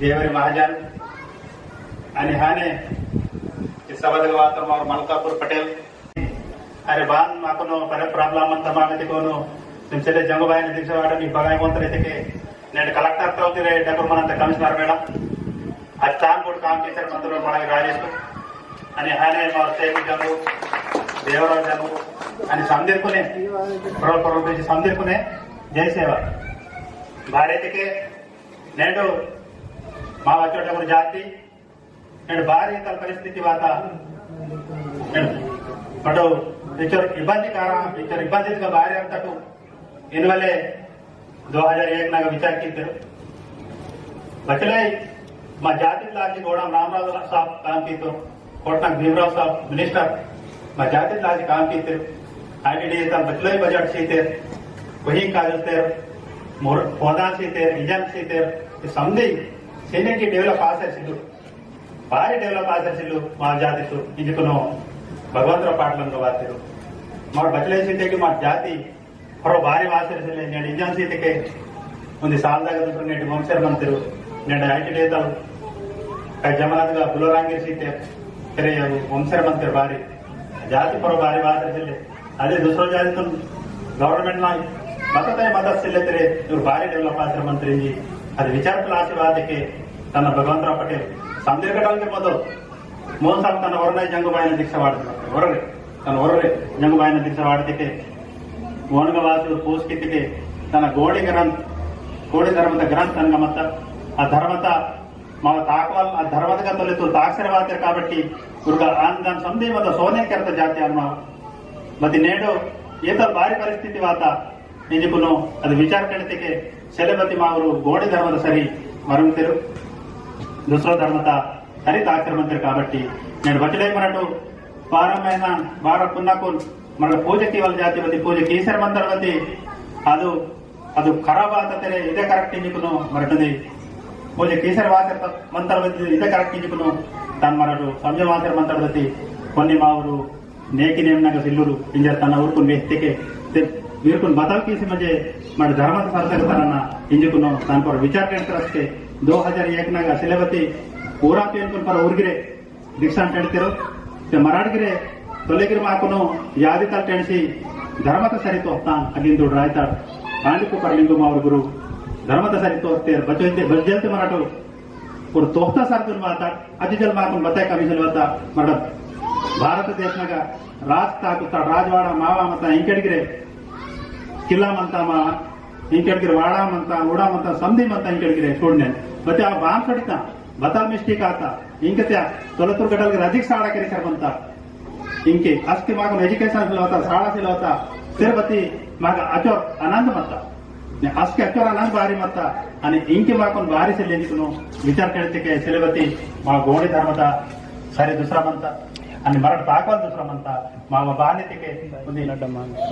ದೇವರಿ ಮಹಾಜನ್ અને હાને કે સવાદલ વાતરમાર મલકાપુર પટેલ અરે બાન માકોનો પર પ્રોબ્લેમ ಅಂತ માગતે કોનો સિમસેલે જંગબાઈ અધ્યક્ષ વાડા ની બગાય કોંત રહેતે કે నేను కలెక్టర్ అవుతుంది డబ్బులు మనంత కమిషనర్ మేడం. అది తాను కూడా కామ్ చేశారు మందులో మనకి రాజేస్తూ అని హానే మా సేవికలు దేవరాజాలు అని సందేర్కునే సందేర్కునే జయసేవ. భారతికి నేను मावचोटा मुझे जाति, एंड बारी कल परिस्थिति वाता एंड बटो इचर इबादी कारा इचर इबादी इसका बारी अंतर तो इन वाले 2001 ना का विचार की थे बचले माँ जाति लाजी कोड़ा रामराज साहब काम की थे कोटना भीमराव साहब, मिनिस्टर, माँ जाति लाजी काम की थे आईडीडीए का बचले बजट सी थे वहीं काजल थे मोर पौधा सी थे इंजन सी थे समझी சென்னைக்கு டெவலப் ஆசாச்சில்ಲು ಭಾರಿ ಡೆವಲಪ್ ಆಸಾಚಿಲ್ಲು ಮಾ ಜಾತಿತ್ತು ಇದಕ್ಕೂ ಭಗವಂತರ ಪಾಟ್ಲನ್ನು ಬಾತಿರು ಮಾಡ್ ಬಚಲೇ ಸೀತೆಗೆ ಮಾಡ್ ಜಾತಿ ಹೊರ ಭಾರಿ ಆಚರಿಸಲಿ ನೇಡು ಇಂಜನ್ ಸೀತೆಗೆ ಒಂದು ಸಾಲದಾಗ ನೇಡು ವಂಶರ್ ಬಂತಿರು ನೇಡು ಐಟಿ ಡೇತಾಳು ಜಮನಾದ ಬುಲರಾಂಗಿರ್ ಸೀತೆ ಕರೆ ವಂಶರ್ ಬಂತಿರು ಭಾರಿ ಜಾತಿ ಪರ ಭಾರಿ ಆಚರಿಸಲಿ ಅದೇ ದೂಸರೋ ಜಾತಿ ಗೌರ್ಮೆಂಟ್ ನಾಯ್ ಮತದೇ ಮತ ಸಿಲ್ಲತರೆ ಇವ್ರು ಭಾರಿ ಡೆವಲಪ್ ಆಚಾರ ಮಂತ್ರಿ ಅದು ವಿಚಾರಕಲ ಆಶೀರ್ವಾದಕ್ಕೆ ತನ್ನ ಭಗವಂತರಾವ್ ಪಟೇಲ್ ಸಂದೀರ್ಘಕಾಲಕ್ಕೆ ಮೊದಲು ಮೂರು ಸಾವಿರ ತನ್ನ ಹೊರನೇ ಜಂಗುಬಾಯಿನ ದೀಕ್ಷೆ ಮಾಡಿದ್ರು ಹೊರಗೆ ತನ್ನ ಹೊರಗೆ ಜಂಗುಬಾಯಿನ ದೀಕ್ಷೆ ಮಾಡಿದ್ದಕ್ಕೆ ಮೋಣಗವಾಸಿಯವರು ಪೂಸ್ಕಿದ್ದಕ್ಕೆ ತನ್ನ ಗೋಡಿ ಗ್ರಂಥ ಗೋಡಿ ಧರ್ಮದ ಗ್ರಂಥ ಸಂಗಮತ ಆ ಧರ್ಮತ మా తాకవాల్ ఆ ధర్మత గతలతో తాక్షరవాతరు కాబట్టి ఇప్పుడు దాని సొందే మత సోనేకరత జాతి అన్న మతి నేడు ఈత భారీ పరిస్థితి వాత నిజకును అది విచారకడితే ವಿಚಾರ ಕಣಿತಿಗೆ ಸೆಲೆಬತಿ ಮಾವರು ಗೋಡಿ ಧರ್ಮದ ಸರಿ ಮರುಂತಿರು దుసరో ధర్మత హరిత ఆక్రమంతారు కాబట్టి నేను బచ్చలేమన్నట్టు వారమైన వార పున్నకు మన పూజకి వాళ్ళ ಜಾತಿ ಬದಿ ಪೂಜೆ ಕೀಸರ್ ಮಂತ್ರ ಬದಿ ಅದು ಅದು ಖರಾಬ್ ಆತರೆ ಇದೇ ಕರೆಕ್ಟ್ ಇಂಜಿಕುನು ಮರಟದಿ ಪೂಜೆ ಕೀಸರ್ ವಾಸರ್ ಮಂತ್ರ ಬದಿ ಇದೇ ಕರೆಕ್ಟ್ ಇಂಜಿಕುನು ತನ್ನ ಮರಟು ಸಂಜೆ ವಾಸರ್ ಮಂತ್ರ ಬದಿ కొన్ని మావురు నేకి నేమనగా సిల్లురు ఇంజర్ తన ఊరుకుని वीर बताओ कि मुझे मैं धर्म सरसगतारना इंजुकनो तान पर विचार करते दो हजार एक नाग सिलेबती ಊರ ಅನ್ಕೊಂಡ್ ಪರ ಊರ್ಗಿರೆ ದೀಕ್ಷಾ ಅಂತ ಹೇಳ್ತಿರೋ ಮರಾಡ್ಗಿರೆ ತೊಲೆಗಿರ್ ಮಾಕುನು ಯಾದಿ ತಲ್ ಟೆಣಿಸಿ ಧರ್ಮದ ಸರಿ ತೋರ್ತಾನ್ ಅಗಿಂದು ರಾಯ್ತಾಡ್ ಕಾಂಡಿಕು ಪರ್ಲಿಂಗು ಮಾವ್ರ ಗುರು ಧರ್ಮದ ಸರಿ ತೋರ್ತೀರ್ ಬಚೋಯ್ತೆ ಬಜ್ಜಲ್ತೆ ಮರಾಟು ಅವ್ರು ತೋರ್ತಾ ಸಾರ್ಕೊಂಡು ಮಾತಾಡ್ ಅತಿಜಲ್ ಮಾಕೊಂಡು ಬತ್ತಾಯ ಕಮಿಷನ್ ಬತ್ತ ಮರಡ ಭಾರತ ದೇಶನಾಗ ರಾಜ್ ತಾಕುತ್ತಾಡ್ ರಾಜವಾಡ ಮಾವ ಮತ್ತ ಹೆಂಕಡಿಗಿರೆ ಕಿಲ್ಲಾ ಮಂತಾಮ ಇಂಕೆಡ್ಕಿರಿ ವಾಡ ಮಂತ ಉಡ ಮಂತ ಸಂಧಿ ಮಂತ ಸೋಡ್ನೆ ಮತ್ತೆ ಆ ಬಾಂಬ್ ಕಡಿತ ಬತಾಲ್ ಮಿಸ್ಟೇಕ್ ಆತ, ಇಂಕತ್ಯ ತೊಲತುರ್ ಗಡಲ್ಗೆ ರಜಿಕ್ ಸಾಡ ಕೆರಿಕರ್ ಬಂತ. ಇಂಕೆ ಅಸ್ತಿ ಮಾಗ ಎಜುಕೇಶನ್ ಸಿಲವತ ಸಾಡ ಸೇರ್ಬತಿ ಮಾಗ ಅಚೋರ್ ಅನಂದ ಮತ್ತ. ಅಸ್ಕೆ ಅಚೋರ್ ಆನಂದ್ ಬಾರಿ ಮತ್ತ. ಅನಿ, ಇಂಕಿ ಮಾಕೊಂದು ಬಾರಿ ಸೆಲ್ಲಿ ವಿಚಾರ ಕೇಳ್ತಿಕೆ ಮಾ ಗೋಡಿ ಧರ್ಮದ ಸರಿ ದುಸರಾ ಬಂತ. అని మరొక తాకాలు చూసినామంతా మా బాధ్యతకే ఉంది.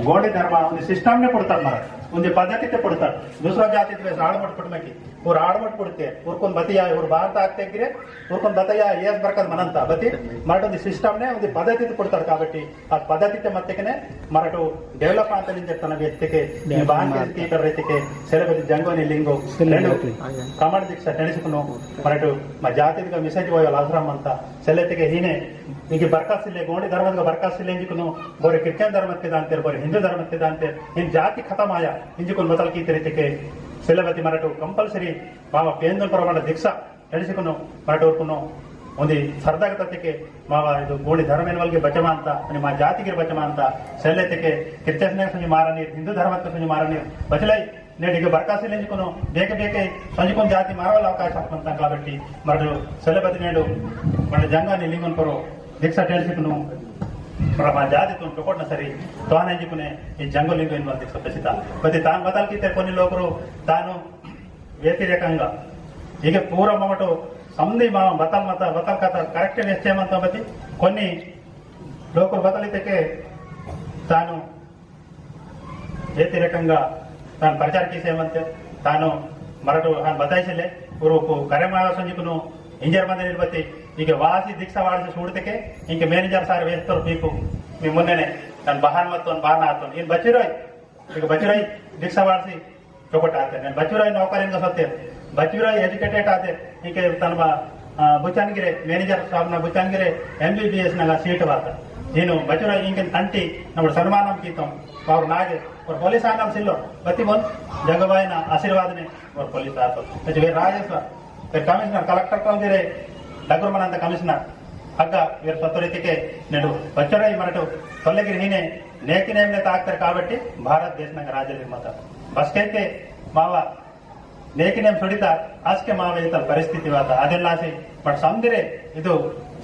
గోడి ధర్మ ఉంది సిస్టమ్నే ಕೊಡ್ತಾರೆ ಮರ ಒಂದು ಪದ್ಧತಿ ಕೊಡ್ತಾರೆ ದುಸರಾ ಜಾತಿ ಆಡಪಡ್ಪಡ್ಬೇಕು ಇವ್ರು ಆಡ್ಮಟ್ ಕೊಡುತ್ತೆ ಊರ್ಕೊಂಡ್ ಬತಿಯ ಇವ್ರು ಭಾರತ ಆಗ್ತಾ ಇದ್ರೆ ಊರ್ಕೊಂಡ್ ಬತಯ ಏಸ್ ಬರ್ಕದ್ ಮನಂತ ಬತಿ ಮರಾಠ ಒಂದು ಸಿಸ್ಟಮ್ನೇ ಒಂದು ಪದ್ಧತಿ ಕೊಡ್ತಾರೆ కాబట్టి ಆ ಪದ್ಧತಿ ಮತ್ತಕ್ಕೆ ಮರಾಠ ಡೆವಲಪ್ ಅಂತ చెప్తున్న వ్యక్తికి బాగా స్పీకర్ రైతుకి సెలబతి జంగోని లింగు ಕಮಾಂಡ್ ದೀಕ್ಷ ನೆನೆಸಿಕೊಂಡು ಮರಾಠ మా ಜಾತಿಗೆ ಮೆಸೇಜ್ ಹೋಯಲ್ಲ ಅವಸರಂ ಅಂತ ಸೆಲೆತಿಗೆ ಹೀನೆ ಈಗ ಬರ್ಕಾಸಿಲ್ಲೆ ಗೋಣಿ ಧರ್ಮದ ಬರ್ಕಾಸಿಲ್ಲೆ ಇಂಜಿಕುನು ಬೋರೆ ಕ್ರಿಶ್ಚಿಯನ್ ಧರ್ಮಕ್ಕೆ ದಾಂತೆ ಬೋರೆ ಹಿಂದೂ ಧರ್ಮಕ್ಕೆ ದಾಂತೆ ಇನ್ ಜಾತಿ ಖತಮ್ ಆಯ ಇಂಜಿಕುನ್ ಬದಲ್ ಕೀತಿ ರೀತಿಗೆ ಸೆಲೆಬತಿ ಮರಾಠ ಕಂಪಲ್ಸರಿ ಮಾವ ಕೇಂದ್ರ ಪ್ರಮಾಣ ದೀಕ್ಷಾ ನಡೆಸಿಕೊಂಡು ಮರಾಠ ಊರ್ಕೊಂಡು ಒಂದು ಸರ್ದಾಗತಕ್ಕೆ ಮಾವ ಇದು ಗೋಣಿ ಧರ್ಮೇನವಲ್ಗೆ ಬಚಮ ಅಂತ आणि మా జాతికి బచమ ಅಂತ ಸೆಲೆತಿಗೆ ಕ್ರಿಶ್ಚಿಯನ್ ಸಂಜೆ ಮಾರನೀರ್ ಹಿಂದೂ ಧರ್ಮಕ್ಕೆ ಸಂಜೆ ಮಾರನೀರ್ ಬಚಲೈ నేడు ఇక బరకాసి ఎంచుకును బేక బేకే సంజుకొని జాతి మారవాల అవకాశం పొందుతాం కాబట్టి మరి సెలబతి నేడు మన జంగాన్ని లింగన్ కొరు దీక్ష టెలిసికును ನಮ್ಮ ಜಾತಿ ತುಂಬ ತಗೊಂಡ ಸರಿ ತಾನೇ ಜಿಪುನೆ ಈ ಜಂಗಲಿಂಗು ಎನ್ನುವಂತ ಖಚಿತ ಮತ್ತೆ ತಾನು ಬದಲ್ಕಿತ್ತೆ ಕೊನೆ ಲೋಕರು ತಾನು వ్యతిరేకంగా. ఇక పూర్వం ఒకటి సంధి మనం బతల్ మత బతల్ కథ కరెక్ట్ నిశ్చయమంతా బతి? కొన్ని లోకలు బతలితకే తాను వ్యతిరేకంగా తాను ప్రచారం చేసేమంతే తాను మరొక బతాయిసలే. పూర్వకు కరెమాసం చెప్పును ఇంజర్ మంది నిలబతి ಈಗ ವಾಸಿ ದೀಕ್ಷಾ ಮಾಡಿಸಿ ಸುಡದಕ್ಕೆ ಈಗ ಮ್ಯಾನೇಜರ್ ಸಾರ್ ವೇಸ್ತರು ಬೇಕು ನೀವು ಮೊನ್ನೆನೆ ನಾನು ಬಹಾನ್ ಮತ್ತು ಒಂದು ಬಹಾನ ಆತನು ಏನು ಬಚ್ಚಿರೋಯ್. ಈಗ ಬಚ್ಚಿರೋಯ್, ದೀಕ್ಷಾ ಮಾಡಿಸಿ ತೊಗೊಟ್ಟ ಆತೆ ನಾನು ಬಚ್ಚಿರೋಯ್ ನೌಕರಿಂದ ಸತ್ತೆ. ಬಚ್ಚಿರೋಯ್ ಎಜುಕೇಟೆಡ್ ಆತೆ ಈಗ ತನ್ನ ಬುಚಾನ್ಗಿರೆ ಮ್ಯಾನೇಜರ್ ಸಾಬ್ನ ಬುಚಾನ್ಗಿರೆ ಎಂ ಬಿ ಬಿ ಎಸ್ನೆಲ್ಲ ಸೀಟ್ ಬಾತ ನೀನು ಬಚ್ಚಿರೋಯ್ ಹಿಂಗಿನ ತಂಟಿ ನಮ್ಮ ಸನ್ಮಾನ ಕೀತಂ ಅವ್ರು ನಾಗೆ. ಅವ್ರ ಪೊಲೀಸ್ ಆಗ ಸಿಲ್ಲೋ ಬತ್ತಿ ಬಂದು ಜಗಬಾಯಿನ ಆಶೀರ್ವಾದನೆ. ಅವ್ರ ಪೊಲೀಸ್ ಆತ. ರಾಜೇಶ್ವರ್ ಕಮಿಷನರ್ ಕಲೆಕ್ಟರ್ ತಂದಿರೇ ಡಗ್ರಮನಂತ ಕಮಿಷನರ್ ಹಗ್ಗ వీరు సొత్తరీతికి నేడు వచ్చరై మనటు తొలగిరి నేనే నేకినేమినే తాకుతారు కాబట్టి భారతదేశంగా రాజ్య నిర్మాత బస్కైతే మావ ನೇಕಿನೇಮ್ ಸುಡಿತ ಆಸ್ಕೆ ಮಾವ ಇತ್ತ ಪರಿಸ್ಥಿತಿ ವಾತ ಅದೆಲ್ಲಾಸಿ ಬಟ್ ಸಂದಿರೆ ಇದು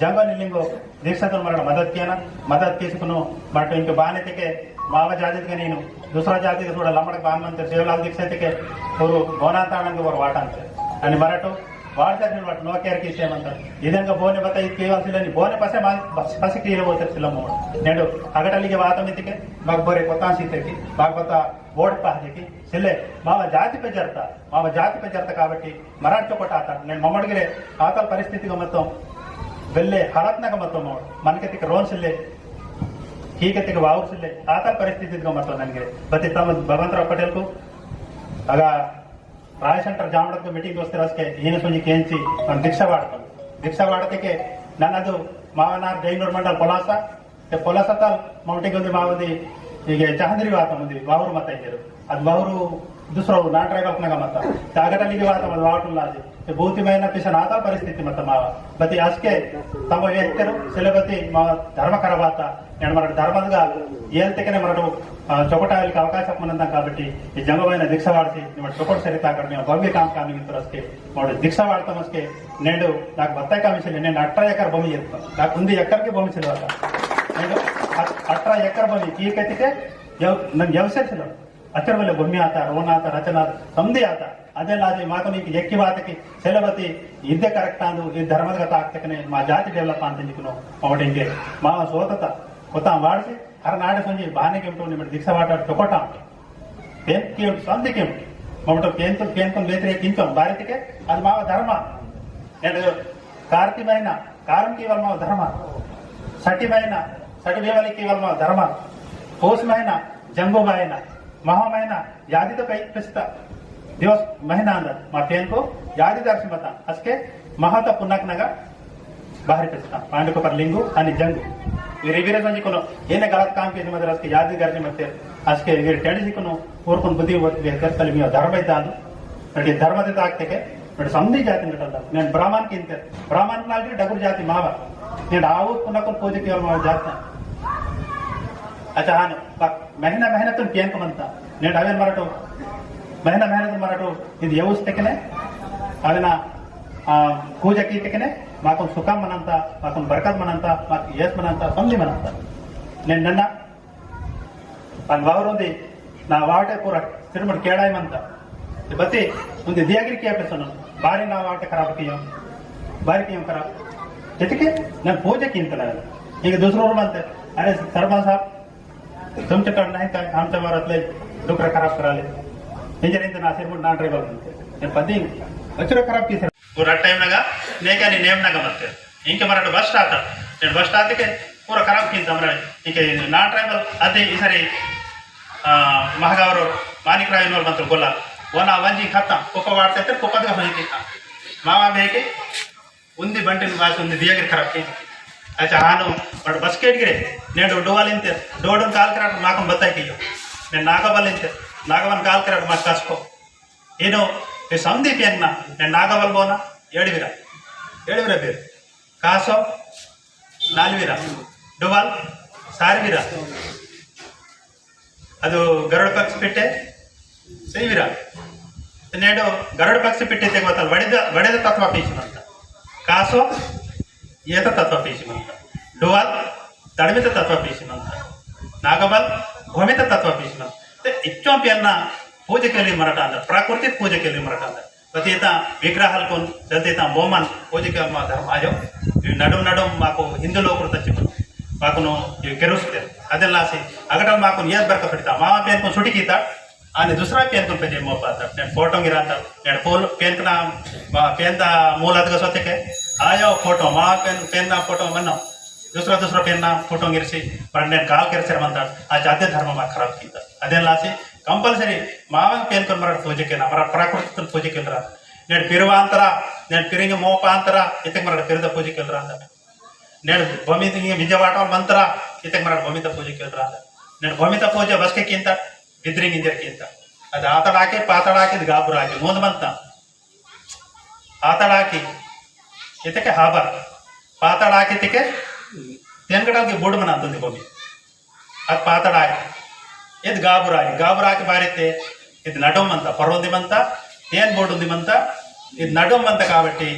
ಜಂಗ ನಿಲ್ಲಿಂಗು దీక్షతో మన మద్దతు కేనా మద్దతు తీసుకును బట్ ఇంక బాధ్యతకే మావ జాతికి నేను దుసరా జాతికి చూడ లమ్మడకు బాగుంటే శివలాల్ దీక్షతకే ಅವರು ಗೋನಾಂತಾಣಂಗೆ ಅವರು ವಾಟ ಅಂತ అని మరటు ವಾಡ್ತಾರೆ ಬಟ್ ನೋ ಕೇರ್ ಕಿಸ್ಟೇಮ್ ಅಂತ ಇದಂಗ ಬೋನೆ ಬತ್ತ ಇದು ಕೇವಾಲ್ಸಿಲ್ಲ ನೀ ಬೋನೆ ಪಸೆ ಪಸೆ ಕೀಲ ಹೋಗ್ತಾರೆ ಸಿಲಮ್ಮ ನೆಡು ಹಗಟಲ್ಲಿಗೆ ವಾತ ಮಿತಿಕೆ ಮಾಗ ಬೋರೆ ಕೊತ್ತಾನ್ ಸಿಗ್ತಕ್ಕೆ ಮಾಗ ಬತ್ತ ఓడి పాహకి చెల్లె మామ జాతి పెజర్త మామ జాతి పెజర్త కాబట్టి మరాఠీ కొట్ట ఆత నేను మమ్మడిగిరే ఆతల పరిస్థితిగా మొత్తం వెళ్ళే హరత్నక మొత్తం మనకెత్తికి రోన్సిల్లే ಹೀಗತ್ತಿಗ ವಾವರ್ಸಿಲ್ಲೆ ಆತ ಪರಿಸ್ಥಿತಿ ಇದ್ಕೊಂಬರ್ತಾವ ನನಗೆ ಬತ್ತಿ ತಮ್ಮ ಭಗವಂತರಾವ್ ಪಟೇಲ್ಗೂ ಆಗ ರಾಯಶಂಕರ್ ಜಾಮಡದ್ದು ಮೀಟಿಂಗ್ ಗೋಸ್ಕರಕ್ಕೆ ಏನು ಸುಂಜಿ ಕೇಂಚಿ ನಾನು ಭಿಕ್ಷೆ ಮಾಡ್ಕೊಂಡು ಭಿಕ್ಷೆ ಮಾಡೋದಕ್ಕೆ ನನ್ನದು ಮಾವನಾರ್ ಜೈನೂರು ಮಂಡಲ್ ಪೊಲಾಸ ಪೊಲಾಸ ತಾಲ್ ಮೌಟಿಗೆ ಒಂದು ಮಾವದಿ ಈಗ ಚಹಂದ್ರಿ ವಾತ ಒಂದು ಬಾವರು ಮತ ಇದ್ದರು ಅದು ಬಾವರು ದುಸರವು ನಾ ಟ್ರೈಬಲ್ನಾಗ ಮತ ಜಾಗಟಲ್ಲಿಗೆ ವಾತ ಒಂದು ವಾಟುಲ್ಲಾಜಿ ಭೂತಿ ಮೈನ ಪಿಸನ್ ಆತ ಪರಿಸ್ಥಿತಿ ಮತ ಮಾವ ಬತಿ ಅಷ್ಟೇ ತಮ್ಮ ವ್ಯಕ್ತರು ಸಿಲಬತಿ ಮಾವ ಧರ್ಮಕರ ವಾತ నేను మనకు ధర్మంగా ఏల్తికనే మనకు ಚೊಕಟಾಗಲಿಕ್ಕೆ ಅವಕಾಶ ಬಂದಂತ ಕಾಬಟ್ಟಿ ಈ ಜಂಗಮೈನ ದೀಕ್ಷ ವಾಡಿಸಿ ನಿಮ್ಮ ಚೊಕಟ್ ಸರಿತ ಅಕಾಡೆಮಿ ಭವ್ಯ ಕಾಮಕಾಮಿ ಮಿತ್ರಸ್ಕೆ ನೋಡಿ ದೀಕ್ಷ వాడతామస్కే నేడు నాకు బత్తాయి కామిషన్ నేను అట్రా ఎకర్ భూమి చెప్తాను నాకు ఉంది ఎక్కడికి భూమి చదవాలి నేను అట్రా ఎకర్ భూమి ఈకైతే నన్ను వ్యవసాయ భూమి ఆత ఆತ రోనాత రచనాథ్ ఆత. అదే నాది మాకు నీకు ఎక్కి వాతకి సెలవతి. ఇద్దే కరెక్ట్ నాదు ఈ ధర్మగత ಆಗ್ತಕ್ಕನೆ మా జాతి డెవలప్ ఇంకే మా సోతత කොතම් වාඩිසි අර නාඩ සංජී බාහනේ කෙම්ට උනේ මට දික්ෂා වාටට තොකොටම් තේ කියු සම්දි කෙම් මමට කේන්තම් කේන්තම් ලේතරේ කින්තම් భారతకే అది మావ ధర్మ. నేను కార్తీమైన కారంకి వల్ల మావ ధర్మ. సటిమైన సటివేవలికి వల్ల మావ ధర్మ. కోసమైన జంబమైన మహామైన యాదిత పై పిస్త దివస్ మహినా అందర్ మా పేరుకు యాది దర్శన బత అసకే మహాత పున్నక్నగా బాహరి పిస్త పాండుకొపర్ లింగు అని జంగు. वीरवीरा जी को ಏನೇ ಗಲತ್ ಕಾಮ್ ಕೇಳಿ ಮತ್ತೆ ಅದಕ್ಕೆ ಯಾದಗಿರಿ ಮತ್ತೆ ಅಷ್ಟೇ ಇವರು ಟೆಡಿಸಿಕೊನು ಓರ್ಕೊಂಡು ಬುದ್ಧಿ ಓದ್ತಿದೆ ಕರ್ತಲ್ಲಿ ನೀವು ಧರ್ಮ ಇದ್ದ ಅಂದು. ನೋಡಿ ಧರ್ಮದಿಂದ ಆಗ್ತಕ್ಕೆ ನೋಡಿ, ಸಂಧಿ ಜಾತಿ ನಿಟ್ಟಲ್ಲ ನಾನು ಬ್ರಾಹ್ಮಣಕ್ಕಿಂತ ಕಿಂತ ಬ್ರಾಹ್ಮಣ ಡಗುರ್ ಜಾತಿ ಮಾವ. నేను ఆవు కొనకు పోదికి జాత అచ్చాను మెహన మెహనత్ కేంకమంత నేను అవేన్ మరటు మెహన మెహనత్ మరటు ఇది ఏ ఊస్తకనే అవిన పూజ కీటకనే मत सुख मन मत बरकत मन यश मन सी मन ना ना वाटे पूरा तिरम के बच्चे मुझे दिगर की आपेशन भार्य ना वाटे खराब की भार्य खराब इतके ना की इंक दूसरा अरे सरपंच साहब तुम चुका खराब करे इंजन ना सिरम ना ड्रैवर వచ్చారు ఖరాబ్ చేశారు పూర టైంలాగా నేకే నేను ఏమన్నాక మస్తే ఇంకా మరొక బస్ స్టార్ట్ నేను బస్ స్టార్ట్కి పూర ఖరాబ్ కింద మరి ఇంకా నా ట్రైబల్ అదే ఈసారి మహాగౌరవ్ మాణిక్ రాయన్ వాళ్ళు మాత్రం గొల్ల ఓనా వంజి కత్త కుప్ప వాడితే కుప్పదిగా పనికి మావా బేకి ఉంది బంటిని బాసి ఉంది దియగిరి ఖరాబ్కి अच्छा हाँ नो बट बस के गिरे ने डोडो वाले इंते डोडो काल करा माकन बताई कियो ने वाले काल करा मास कास को ಈ ಸಂದೀಪ್ ಎನ್ನ ನಾನು ನಾಗವಲ್ಬೋನ ಏಳುವಿರ ಏಳುವಿರ ಬೇರು. ಕಾಸೋ, ನಾಲ್ವೀರ. ಡುವಲ್ ಸಾರ್ವೀರ. ಅದು ಗರುಡ ಪಕ್ಷ ಬಿಟ್ಟೆ ಸೇವಿರ ನೇಡು ಗರುಡ ಪಕ್ಷ ಪಿಟ್ಟೆ ತೆಗೋತಲ್ಲ ಬಡಿದ ಬಡಿದ ತತ್ವ ಅಂತ. ಕಾಸೋ, ಏತ ತತ್ವ ಅಂತ. ಡುವಲ್ ತಡಮಿತ ತತ್ವ ಅಂತ. ನಾಗವಲ್ ಭೂಮಿತ ತತ್ವ ಅಂತ. ಇಚ್ಚೋಂಪಿಯನ್ನ पूजा केली मराठा आलं प्राकृतिक पूजा केली मराठा आलं ప్రతి విగ్రహాలు కొని ప్రతి బొమ్మన్ పూజకి మా ధర్మాజం నడుం నడుం మాకు హిందులో కూడా తచ్చిపోయి మాకు గెరుస్తారు అదెల్లాసి అగట మాకు నియర్ బెరక పెడతా మా పేరుకు సుటికీత అని దుసరా పేరుకు పెద్ద మోపాత నేను ఫోటో గిరాత నేను పోల్ పేరుకున మా పేంత మూలదిగా సొత్తకే ఆయా ఫోటో మా పేన్ పేన్న ఫోటో మన్నాం దుసరా దుసరా పేన్న ఫోటో గిరిసి మరి నేను కాల్ గిరిసారమంతా ఆ జాతీయ ధర్మం మాకు ఖరాబ్ కింద అదేలాసి ಕಂಪಲ್ಸರಿ ಮಾವಿನ ಪೇನ್ಕೊಂಡು ಬರೋಣ ಪೂಜೆಗೆ ಅವರ ಪ್ರಾಕೃತಿಕ ಪೂಜೆ ಕೇಂದ್ರ ನೇಡು ಪಿರುವಾಂತರ ನೆಡ್ ಪಿರಿಂಗ ಮೋಪಾಂತರ ಇತ್ತಕ್ಕೆ ಮರಡ ಪಿರದ ಪೂಜೆ ಕೇಂದ್ರ ಅಂದ. ನೆಡ್ ಭೂಮಿದ ಬಿಜವಾಟ ಮಂತ್ರ ಇತ್ತಕ್ಕೆ ಮರಾಡ ಭೂಮಿತ ಪೂಜೆ ಕೇಂದ್ರ ಅಂದ. ನೆಡ್ ಭೂಮಿತ ಪೂಜೆ ಬಸ್ಕೆಕ್ಕಿಂತ, ಬಿದ್ರಿಂಗ್ ಇಂಜರ್ಕಿಂತ ಅದು ಆತಡ ಆತಡಾಕಿ ಪಾತಡ ಹಾಕಿದ್ ಹಾಕಿ, ಮೂಂದ ಮಂತ ಆತಡಾಕಿ ಇತಕ್ಕೆ ಹಾಬರ್. ಪಾತಡಾಕಿತಕ್ಕೆ ಹಾಕಿದ್ದಕ್ಕೆ ತೇನ್ಗಡೆ ಹೋಗಿ ಬೂಡ್ಮನ ಅಂತಂದು ಭೂಮಿ. ಅದು ಪಾತಡಾಕಿ ಎದ್ ಗಾಬುರಾಯಿ ಗಾಬುರಾಕಿ ಬಾರಿತ್ತೆ ఇది నడుమంత పర్వదిమంత ఏం బోడుందిమంత ఇది నడుమంత కాబట్టి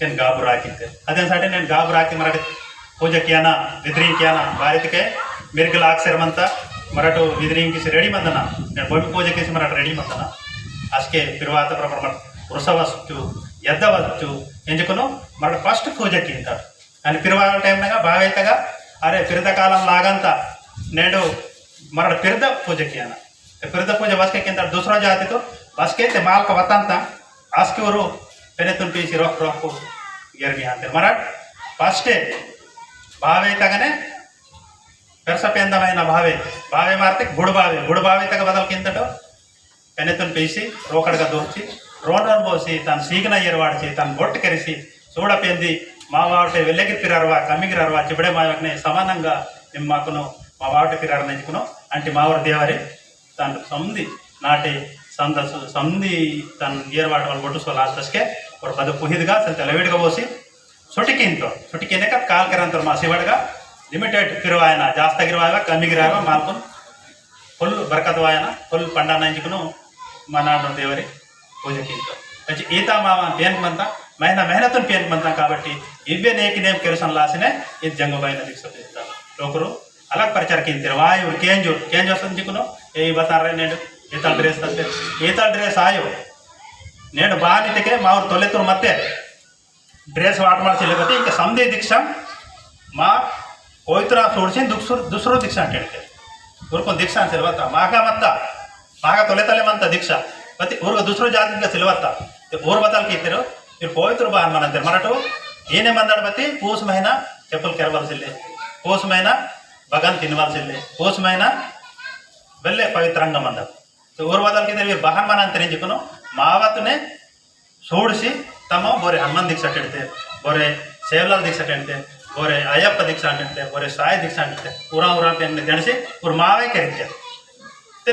నేను గాబురాకి అదే సాటే నేను గాబురాకి మరటి పూజకియాన విద్రీంకియాన భారతికే మిర్గల అక్షరమంత మరటు విద్రీంకి రెడీ మందన నేను భూమి పూజకేసి మరట రెడీ మందన అస్కే తిరువాత ప్రపరమ వృషవస్తు యద్దవస్తు ఎంచుకును మరట ఫస్ట్ పూజకి ఇంటారు అని తిరువాత టైంనగా భావైతగా అరే తిరుత లాగంత నేడు मरण फिरदा పూజకి किया ना పూజ బస్కే కింద के జాతితో బస్కే అయితే तो बस के माल का वतन था आज के वो पहले तुम पीछे रोक ఫస్టే భావే తగనే పెరసపేందమైన బావే భావే మార్తే గుడు బావి గుడు బావి తగ బదల కిందటో పెనెత్తును పీసి రోకడగా దోచి రోడ్లను పోసి తన సీగిన ఎరవాడిచి తన బొట్టు కరిసి చూడపేంది మా వాటే వెళ్ళగిత్తిరవా కమ్మిగిరవా చిబడే మాయకనే సమానంగా నిమ్మకును ಮಾಕನು మా వాటి పిరారు నెంచుకును అంటే మావర దేవరి తను సంది నాటి సంద సంది తను ఏర్వాడు వాళ్ళు కొట్టుసుకోవాలి లాస్ట్కే ఒక పది పుహిదిగా తను తెలవిడిగా పోసి ಸುಟಿಕಿಂತು ಸುಟಿಕಿನಕ ಕಾಲ್ಕರಂತರು ಮಾ ಶಿವಡ್ಗ ಲಿಮಿಟೆಡ್ ಕಿರುವಾಯನ ಜಾಸ್ತಿ ಗಿರುವಾಯ ಕಮ್ಮಿಗಿರಾವ ಮಾಲ್ಕೊಂಡು ಫುಲ್ ಬರ್ಕತ್ವಾಯನ ಫುಲ್ పండాన ఎంచుకును మా నాన్న దేవరి పూజకింతో మంచి ఈత మామ పేనుకు మంత మెహన మెహనతో పేనుకు మంత కాబట్టి ఇవ్వే నేకి నేమ్ కెరుసన్ లాసినే ఇది జంగబాయిన దీక్షిస్తారు ఒకరు अलग प्रचार के अंदर वहाँ आयो चेंज हो चेंज हो समझी को ये बता रहे नेड ये ड्रेस तस्ते ये ड्रेस आयो नेड बाहर नितके मावर तोले तो मत्ते ड्रेस वाट मार से लगते इनके समझे दीक्षा మా పోయితుర చూడ్చి దుక్సు దుసరో దీక్ష అంటే ఊరుకొని దీక్ష అని సెలవత్త మాగా మత్త. మాగా తొలెతలేమంత దీక్ష. ప్రతి ఊరుక దుసరో జాతిగా సెలవత్త ఊరు బతాలకి ఇద్దరు మీరు పోయితురు బా అని మనందరు మనటు ఏనేమన్నాడు ప్రతి పూసమైన చెప్పులు కెరవలసిల్లే పూసమైన బగన్ తినవలసిందే. కోసమైన వెళ్ళే పవిత్రంగం అన్నారు సో ఊర్వదలకి వీరు బహన్మానాన్ని తెరించుకును మావతునే సోడిసి తమ బొరే హనుమాన్ దీక్ష అంటుంటే బొరే సేవలాల దీక్ష అంటుంటే బొరే అయ్యప్ప దీక్ష అంటుంటే బొరే సాయి దీక్ష అంటుంటే ఊరా ఊరా పెన్ను తెలిసి ఊరు మావే కరించారు.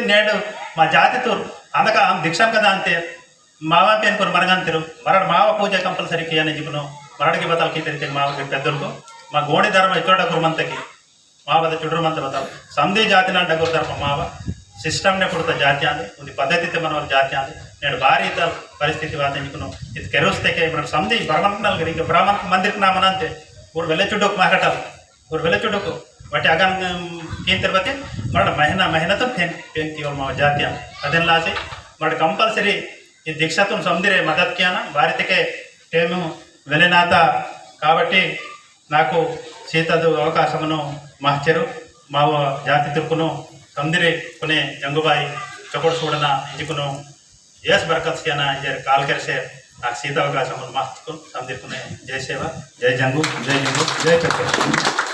నేడు మా జాతి తూరు అందక దీక్షం కదా అంతే మావా పేనుకొని మరగంతిరు. మరడు మావ పూజ కంపల్సరీ అని చెప్పినాం మరడికి బతలకి తెరిచిన మావకి పెద్దలకు మా గోణి ధర్మ ఇతోడ గురుమంతకి. మావద చుడ్రుమంత బతాలు సంధి జాతి నాడు డగురు ధర్మ మావ సిస్టమ్నే ಕೊಡ್ತ ಜಾತಿ ಅಂದ್ರೆ ಒಂದು ಪದ್ಧತಿ ಮನವರ ಜಾತಿ ಅಂದ್ರೆ నేను భారీ ఇతర పరిస్థితి వాదించుకున్నాం ఇది కెరొస్తేకే ఇప్పుడు సంధి బ్రాహ్మణకు ఇంకా బ్రాహ్మణకు మందిరికి నామనంతే ఊరు వెళ్ళే చుట్టూ మాకటాలు ఊరు వెళ్ళే చుట్టూ ಬಟ್ ಆಗ ಏನ್ ತಿರ್ಬತ್ತೆ ಮಾಡ ಮೆಹನ ಮೆಹನತ ಫೇನ್ ಫೇನ್ ಕೇವಲ ಮಾವ ಜಾತ್ಯ ಅದನ್ನ ಲಾಸಿ ಮಾಡ ಕಂಪಲ್ಸರಿ ఈ దీక్షతో సముదిరే మదత్యాన భారతకే టేము వెలినాథ కాబట్టి నాకు సీతదు అవకాశమును మహచరు. మావ జాతి తుక్కును సందిరి కొనే జంగుబాయి చొకడు చూడన ఇంచుకును ఎస్ బరకత్ సియాన ఇంజర్ కాల్ కరిసే నాకు సీత అవకాశమును మహత్కు సముదిరుకునే జై సేవ. జై జంగు. జై జంగు. జయ చక్ర